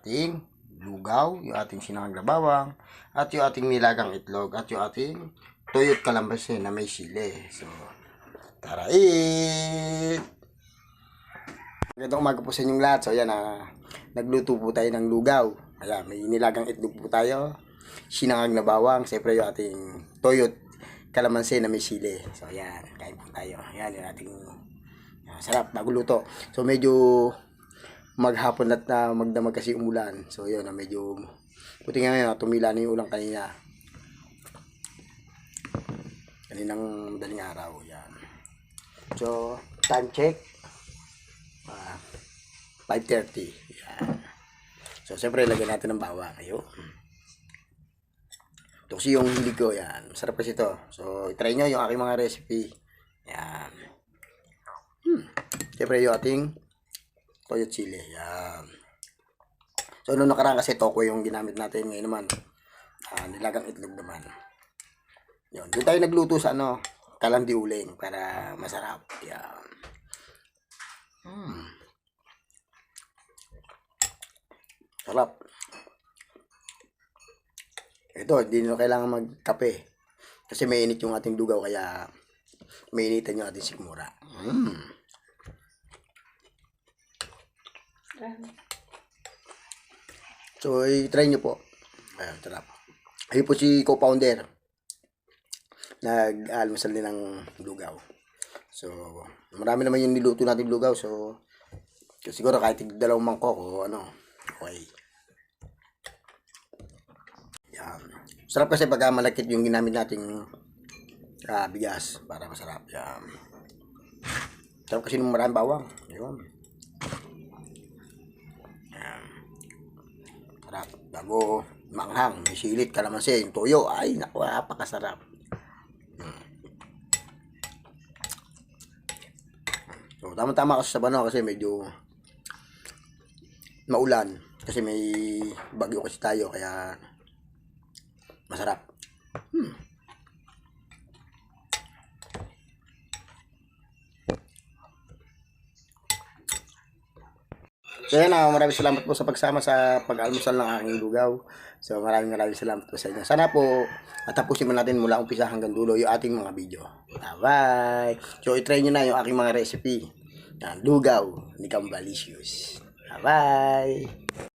ating lugaw, yung ating sinangag na bawang, at yung ating nilagang itlog, at yung ating tuyot kalambase na may sili. So, tara eat! Magandang umaga po sa inyong lahat. So, yan na. nagluto po tayo ng lugaw. Ayan, may nilagang itlog po tayo. Sinangag na bawang. Siyempre yung ating toyot kalamansi na may sili. So, ayan. Kain po tayo. Ayan, yung ating ah, sarap, bago. So, medyo maghapon at na magdamag kasi umulan. So, yun, na medyo buti nga ngayon, tumila na yung ulang kanina. Kaninang madaling araw. Yan. So, time check. Ah, 5.30. Yan. So, siyempre, lagyan natin ng bawang. Ayun. Ito kasi yung hindi ko. Yan. Masarap kasi ito. So, try nyo yung aking mga recipe. Yan. Hmm. Siyempre, yung ating toyo chili. Yan. So, noong nakaraan kasi toko yung ginamit natin. Ngayon naman, ah, nilagang itlog naman. Yun. Doon tayo nagluto sa ano, kalandi uling para masarap. Yan. Hmm. Sarap. Ito, hindi nyo kailangan magkape. Kasi mainit yung ating dugaw, kaya mainitan yung ating sikmura. Mm. So, i-try nyo po. Ayan, sarap. Ayun po si co-founder. Nag-almasal din ng lugaw. So, marami naman yung niluto natin lugaw. So, siguro kahit dalawang mangkok o ano, okay. Yan. Sarap kasi pagka malakit yung ginamit nating ah, bigas para masarap. Yan. Sarap kasi nung maraming bawang. Yun. Sarap. Bago manghang, may silit, kalamansi, yung toyo. Ay, naku, napakasarap. So, tama-tama kasi sa bano kasi medyo maulan. Kasi may bagyo kasi tayo, kaya masarap. Hmm. So yan na, maraming salamat po sa pagsama sa pag-almusal ng aking lugaw. So maraming maraming salamat po sa inyo. Sana po at tapusin mo natin mula umpisa hanggang dulo yung ating mga video. Bye! So itry nyo na yung aking mga recipe. Yan, lugaw ni Cambalicious. Bye!